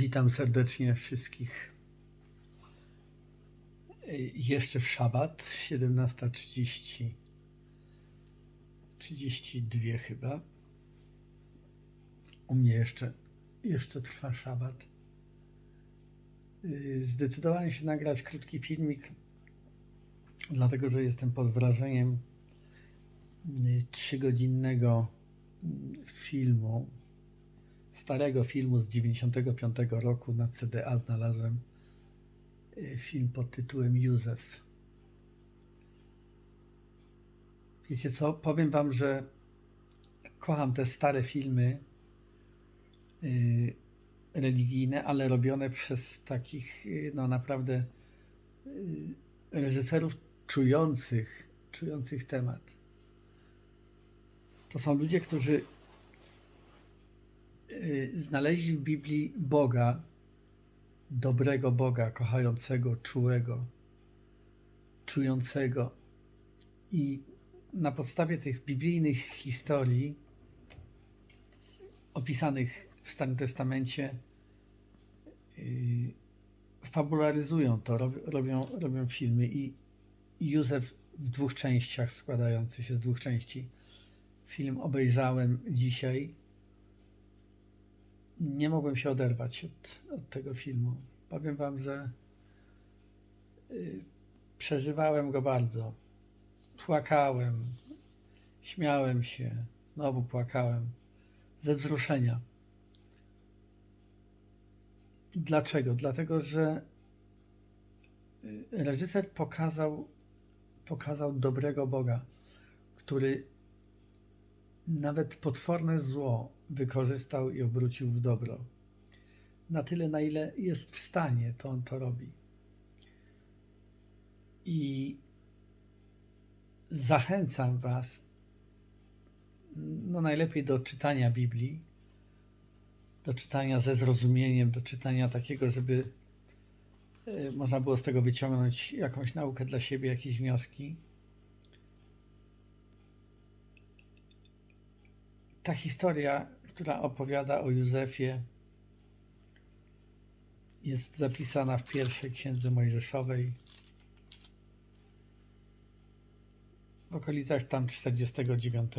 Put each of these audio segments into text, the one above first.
Witam serdecznie wszystkich. Ej, Jeszcze w szabat, 17.30, 32 chyba. U mnie jeszcze, jeszcze trwa szabat. Yy, Zdecydowałem się nagrać krótki filmik, dlatego że jestem pod wrażeniem yy, trzygodzinnego yy, filmu, starego filmu z 95 roku na CDA znalazłem y, film pod tytułem Józef. Wiecie co? Powiem wam, że kocham te stare filmy y, religijne, ale robione przez takich y, no naprawdę reżyserów czujących, czujących temat. To są ludzie, którzy znaleźli w Biblii Boga, dobrego Boga, kochającego, czułego, czującego. I na podstawie tych biblijnych historii opisanych w Starym Testamencie y, fabularyzują to, rob- robią, robią filmy i Józef w dwóch częściach składający się z dwóch części. Film obejrzałem dzisiaj nie mogłem się oderwać od, od tego filmu. Powiem Wam, że y, przeżywałem go bardzo. Płakałem, śmiałem się, znowu płakałem ze wzruszenia. Dlaczego? Dlatego, że y, reżyser pokazał, pokazał dobrego Boga, który nawet potworne zło wykorzystał i obrócił w dobro. Na tyle, na ile jest w stanie, to on to robi. I zachęcam Was, no najlepiej do czytania Biblii, do czytania ze zrozumieniem, do czytania takiego, żeby e, można było z tego wyciągnąć jakąś naukę dla siebie, jakieś wnioski. Ta historia, która opowiada o Józefie, jest zapisana w pierwszej księdze Mojżeszowej. W okolicach tam 49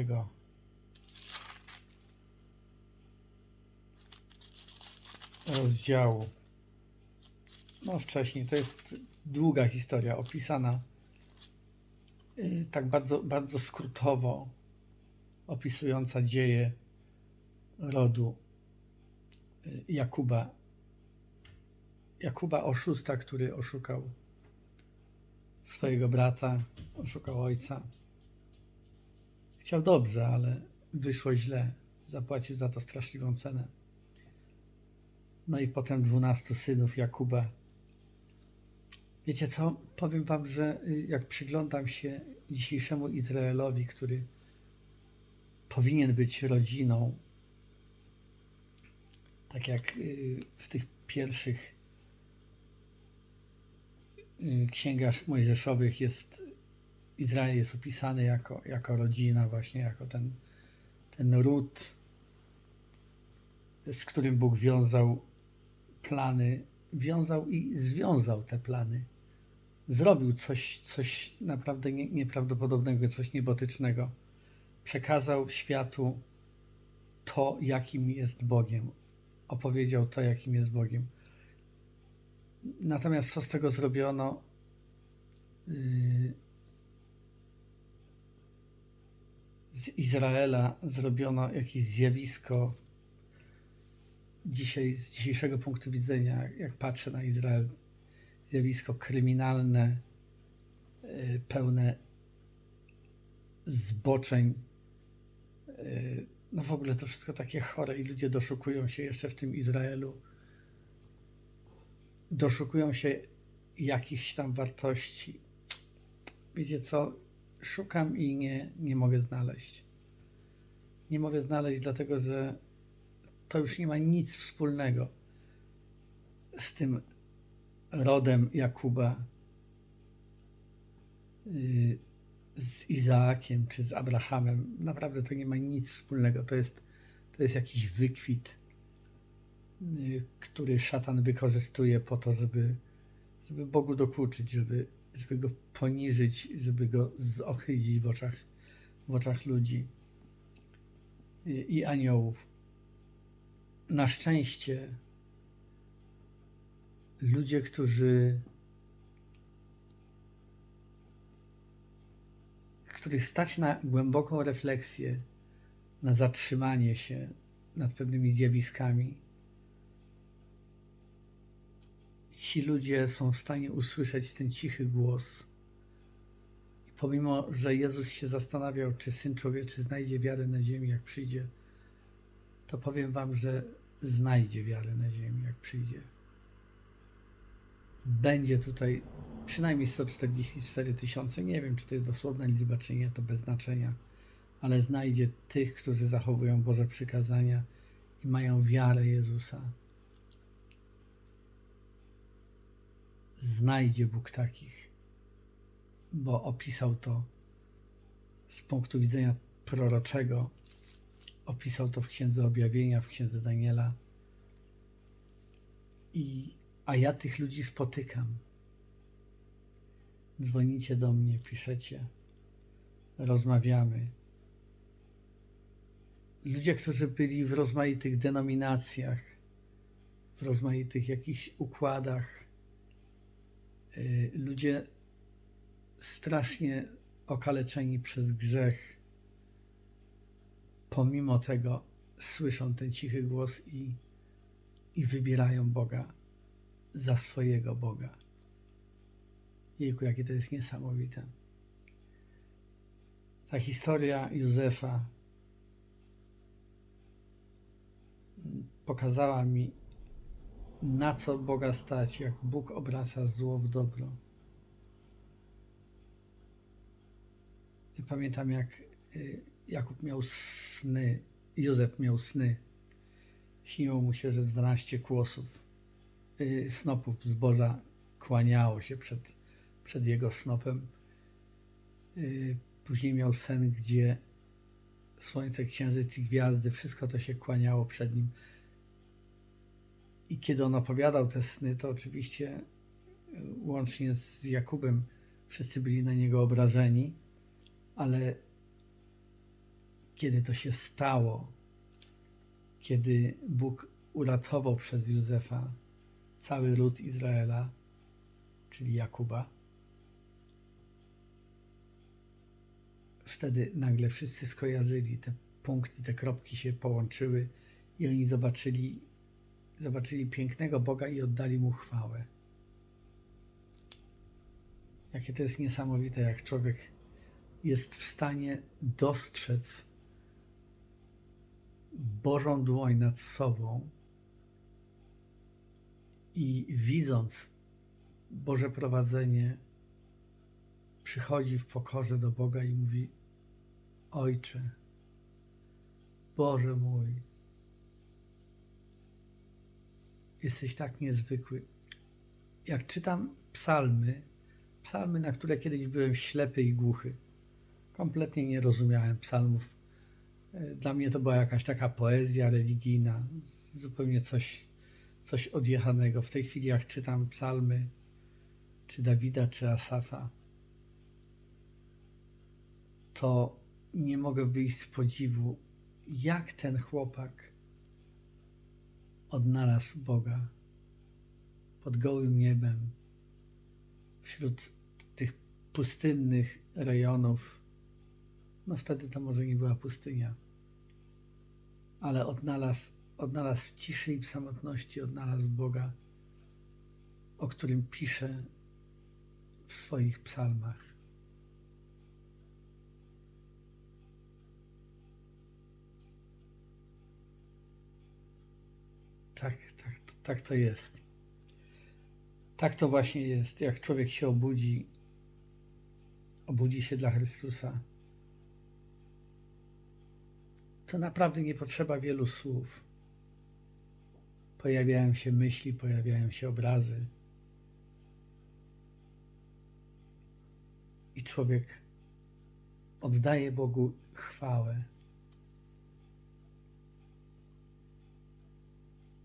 rozdziału. No wcześniej, to jest długa historia opisana y, tak bardzo, bardzo skrótowo opisująca dzieje rodu y, Jakuba. Jakuba oszusta, który oszukał swojego brata, oszukał ojca. Chciał dobrze, ale wyszło źle. Zapłacił za to straszliwą cenę. No i potem dwunastu synów Jakuba. Wiecie co? Powiem wam, że y, jak przyglądam się dzisiejszemu Izraelowi, który powinien być rodziną, tak jak y, w tych pierwszych y, księgach mojżeszowych jest Izrael jest opisany jako, jako rodzina, właśnie jako ten, ten ród, z którym Bóg wiązał plany, wiązał i związał te plany. Zrobił coś, coś naprawdę nie, nieprawdopodobnego, coś niebotycznego przekazał światu to, jakim jest Bogiem. Opowiedział to, jakim jest Bogiem. Natomiast co z tego zrobiono? Yy, Z Izraela zrobiono jakieś zjawisko. Dzisiaj, z dzisiejszego punktu widzenia, jak patrzę na Izrael, zjawisko kryminalne, yy, pełne zboczeń. Yy, No w ogóle to wszystko takie chore i ludzie doszukują się jeszcze w tym Izraelu. Doszukują się jakichś tam wartości. Wiecie co? Szukam i nie, nie mogę znaleźć. Nie mogę znaleźć, dlatego że to już nie ma nic wspólnego z tym rodem Jakuba. Yy, z Izaakiem czy z Abrahamem. Naprawdę to nie ma nic wspólnego. To jest, to jest jakiś wykwit y, który szatan wykorzystuje po to, żeby, żeby Bogu dokuczyć, żeby, żeby go poniżyć, żeby go zohydzić w oczach, w oczach ludzi i, i aniołów. Na szczęście ludzie, którzy których stać na głęboką refleksję, na zatrzymanie się nad pewnymi zjawiskami, ci ludzie są w stanie usłyszeć ten cichy głos. I pomimo, że Jezus się zastanawiał, czy syn człowieczy znajdzie wiarę na ziemi, jak przyjdzie, to powiem Wam, że znajdzie wiarę na ziemi, jak przyjdzie. Będzie tutaj przynajmniej 144 tysiące. Nie wiem, czy to jest dosłowna liczba, czy nie, to bez znaczenia, ale znajdzie tych, którzy zachowują Boże przykazania i mają wiarę Jezusa. Znajdzie Bóg takich, bo opisał to z punktu widzenia proroczego. Opisał to w Księdze Objawienia, w Księdze Daniela. I, a ja tych ludzi spotykam. Dzwonicie do mnie, piszecie, rozmawiamy. Ludzie, którzy byli w rozmaitych denominacjach, w rozmaitych jakichś układach, y, ludzie strasznie okaleczeni przez grzech, pomimo tego słyszą ten cichy głos i, i wybierają Boga za swojego Boga. Jejku, jakie to jest niesamowite. Ta historia Józefa pokazała mi, na co Boga stać, jak Bóg obraca zło w dobro. I pamiętam, jak y, Jakub miał sny, Józef miał sny. Śniło mu się, że 12 kłosów, snopów zboża kłaniało się przed, przed jego snopem. Y, Później miał sen, gdzie słońce, księżyc i gwiazdy, wszystko to się kłaniało przed nim. I kiedy on opowiadał te sny, to oczywiście y, łącznie z Jakubem wszyscy byli na niego obrażeni, ale kiedy to się stało, kiedy Bóg uratował przez Józefa cały ród Izraela, czyli Jakuba, wtedy nagle wszyscy skojarzyli te punkty, te kropki się połączyły i oni zobaczyli, zobaczyli pięknego Boga i oddali mu chwałę. Jakie to jest niesamowite, jak człowiek jest w stanie dostrzec Bożą dłoń nad sobą i widząc Boże prowadzenie, przychodzi w pokorze do Boga i mówi: Ojcze, Boże mój, jesteś tak niezwykły. Jak czytam psalmy, psalmy, na które kiedyś byłem ślepy i głuchy, kompletnie nie rozumiałem psalmów. Dla mnie to była jakaś taka poezja religijna, zupełnie coś, coś odjechanego. W tej chwili, jak czytam psalmy, czy Dawida, czy Asafa, to nie mogę wyjść z podziwu, jak ten chłopak odnalazł Boga pod gołym niebem, wśród tych pustynnych rejonów. No wtedy to może nie była pustynia, ale odnalazł, odnalazł w ciszy i w samotności, odnalazł Boga, o którym pisze w swoich psalmach. Tak, tak, tak to jest. Tak to właśnie jest. Jak człowiek się obudzi, obudzi się dla Chrystusa, to naprawdę nie potrzeba wielu słów. Pojawiają się myśli, pojawiają się obrazy. I człowiek oddaje Bogu chwałę.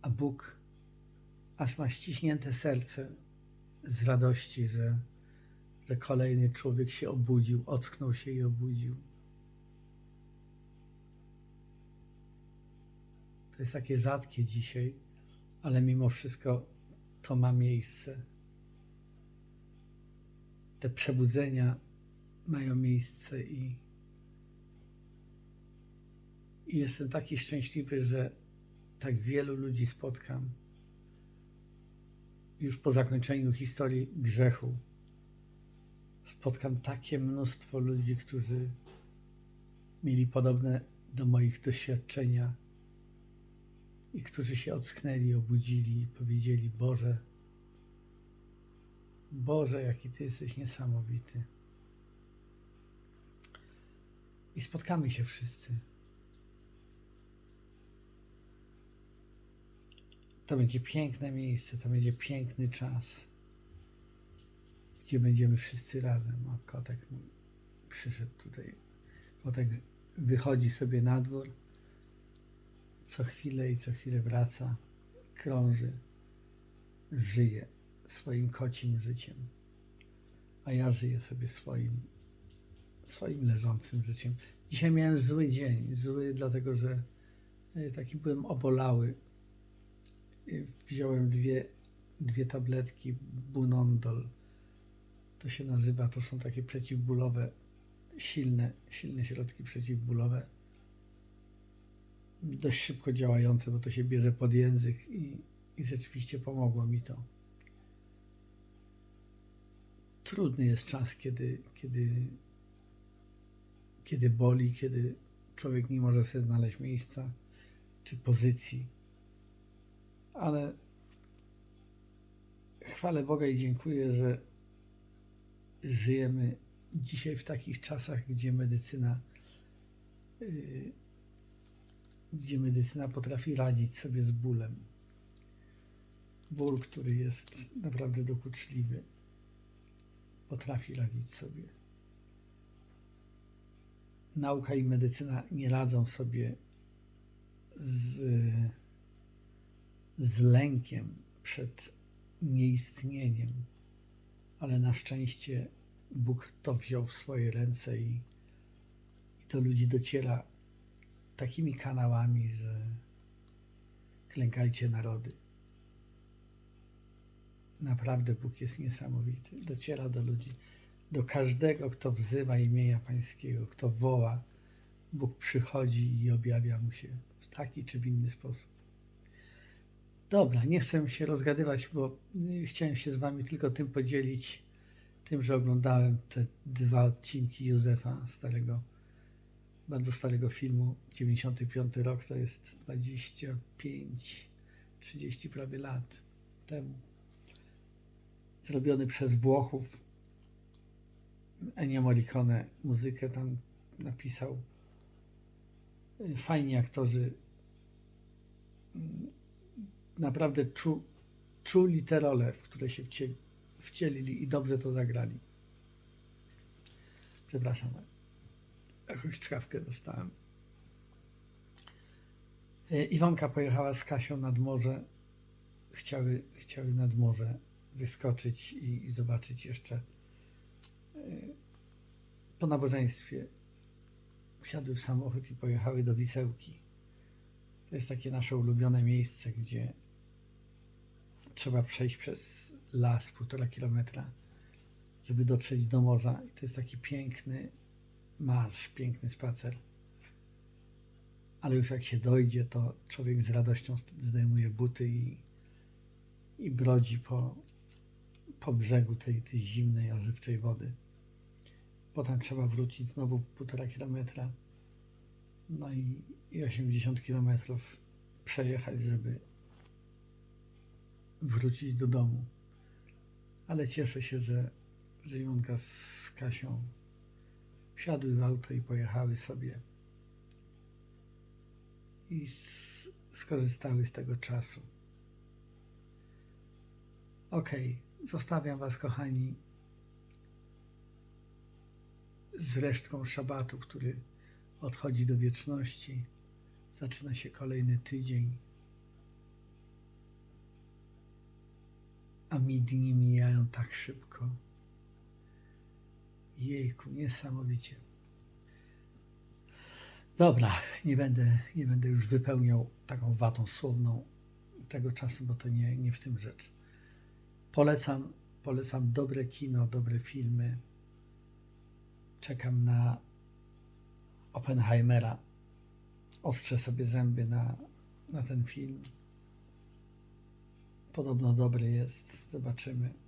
a Bóg aż ma ściśnięte serce z radości, że, że kolejny człowiek się obudził, ocknął się i obudził. To jest takie rzadkie dzisiaj, ale mimo wszystko to ma miejsce. Te przebudzenia mają miejsce i, i jestem taki szczęśliwy, że tak wielu ludzi spotkam już po zakończeniu historii grzechu. Spotkam takie mnóstwo ludzi, którzy mieli podobne do moich doświadczenia i którzy się ocknęli, obudzili i powiedzieli: Boże, Boże, jaki Ty jesteś niesamowity. I spotkamy się wszyscy. To będzie piękne miejsce, to będzie piękny czas, gdzie będziemy wszyscy razem. O, kotek przyszedł tutaj. Kotek wychodzi sobie na dwór, co chwilę i co chwilę wraca, krąży, żyje swoim kocim życiem, a ja żyję sobie swoim, swoim leżącym życiem. Dzisiaj miałem zły dzień, zły dlatego, że e, taki byłem obolały. E, Wziąłem dwie, dwie tabletki Bunondol. To się nazywa, to są takie przeciwbólowe, silne, silne środki przeciwbólowe. Dość szybko działające, bo to się bierze pod język i, i rzeczywiście pomogło mi to. Trudny jest czas, kiedy, kiedy, kiedy boli, kiedy człowiek nie może sobie znaleźć miejsca czy pozycji. Ale chwalę Boga i dziękuję, że żyjemy dzisiaj w takich czasach, gdzie medycyna, yy, gdzie medycyna potrafi radzić sobie z bólem. Ból, który jest naprawdę dokuczliwy, potrafi radzić sobie. Nauka i medycyna nie radzą sobie z, z lękiem przed nieistnieniem, ale na szczęście Bóg to wziął w swoje ręce i, i do ludzi dociera takimi kanałami, że klękajcie narody. Naprawdę Bóg jest niesamowity. Dociera do ludzi, do każdego, kto wzywa imienia Pańskiego, kto woła. Bóg przychodzi i objawia mu się w taki czy w inny sposób. Dobra, nie chcę się rozgadywać, bo y, chciałem się z Wami tylko tym podzielić, tym, że oglądałem te dwa odcinki Józefa, starego, bardzo starego filmu, 95 rok, to jest 25, 30 prawie lat temu. Zrobiony przez Włochów. Ennio Morricone muzykę tam napisał. Fajni aktorzy. Naprawdę czu, czuli te role, w które się wcieli, wcielili i dobrze to zagrali. Przepraszam, jakąś czkawkę dostałem. E, Iwonka pojechała z Kasią nad morze. Chciały, chciały nad morze wyskoczyć i, i zobaczyć jeszcze e, po nabożeństwie. Wsiadły w samochód i pojechały do Wisełki. To jest takie nasze ulubione miejsce, gdzie trzeba przejść przez las półtora kilometra, żeby dotrzeć do morza. I to jest taki piękny marsz, piękny spacer. Ale już jak się dojdzie, to człowiek z radością zdejmuje buty i, i brodzi po, po brzegu tej, tej zimnej, ożywczej wody. Potem trzeba wrócić znowu półtora kilometra, no i, i 80 kilometrów przejechać, żeby wrócić do domu. Ale cieszę się, że, że Junka z Kasią wsiadły w auto i pojechały sobie i skorzystały z tego czasu. Okej, zostawiam Was, kochani, z resztką szabatu, który odchodzi do wieczności. Zaczyna się kolejny tydzień. mi dni mijają tak szybko. Jejku, niesamowicie. Dobra, nie będę, nie będę już wypełniał taką watą słowną tego czasu, bo to nie, nie w tym rzecz. Polecam, polecam dobre kino, dobre filmy. Czekam na Oppenheimera. Ostrzę sobie zęby na, na ten film. Podobno dobry jest, zobaczymy.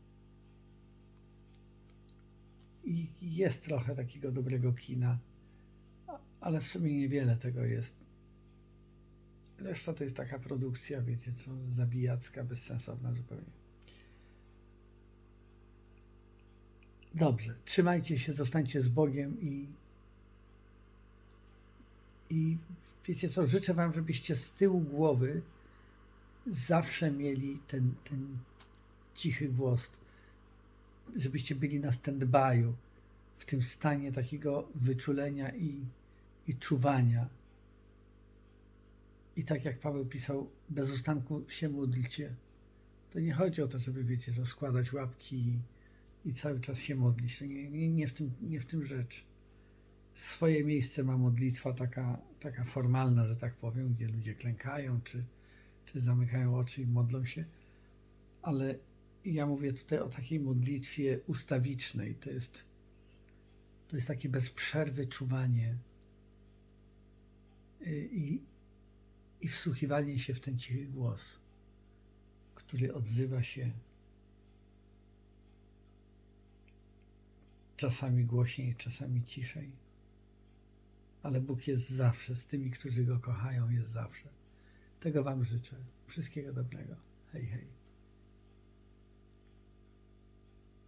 I jest trochę takiego dobrego kina, ale w sumie niewiele tego jest. Reszta to jest taka produkcja, wiecie co, zabijacka, bezsensowna zupełnie. Dobrze, trzymajcie się, zostańcie z Bogiem i i wiecie co, życzę wam, żebyście z tyłu głowy zawsze mieli ten, ten cichy głos, żebyście byli na stand-by'u, w tym stanie takiego wyczulenia i, i czuwania. I tak jak Paweł pisał, bez ustanku się módlcie. To nie chodzi o to, żeby, wiecie, co, składać łapki i, i cały czas się modlić. To nie, nie, nie, w tym, nie w tym rzecz. Swoje miejsce ma modlitwa taka, taka formalna, że tak powiem, gdzie ludzie klękają, czy, czy zamykają oczy i modlą się. Ale ja mówię tutaj o takiej modlitwie ustawicznej. To jest, to jest takie bez przerwy czuwanie y, i, i wsłuchiwanie się w ten cichy głos, który odzywa się czasami głośniej, czasami ciszej. Ale Bóg jest zawsze z tymi, którzy Go kochają, jest zawsze. Tego Wam życzę. Wszystkiego dobrego. Hej, hej.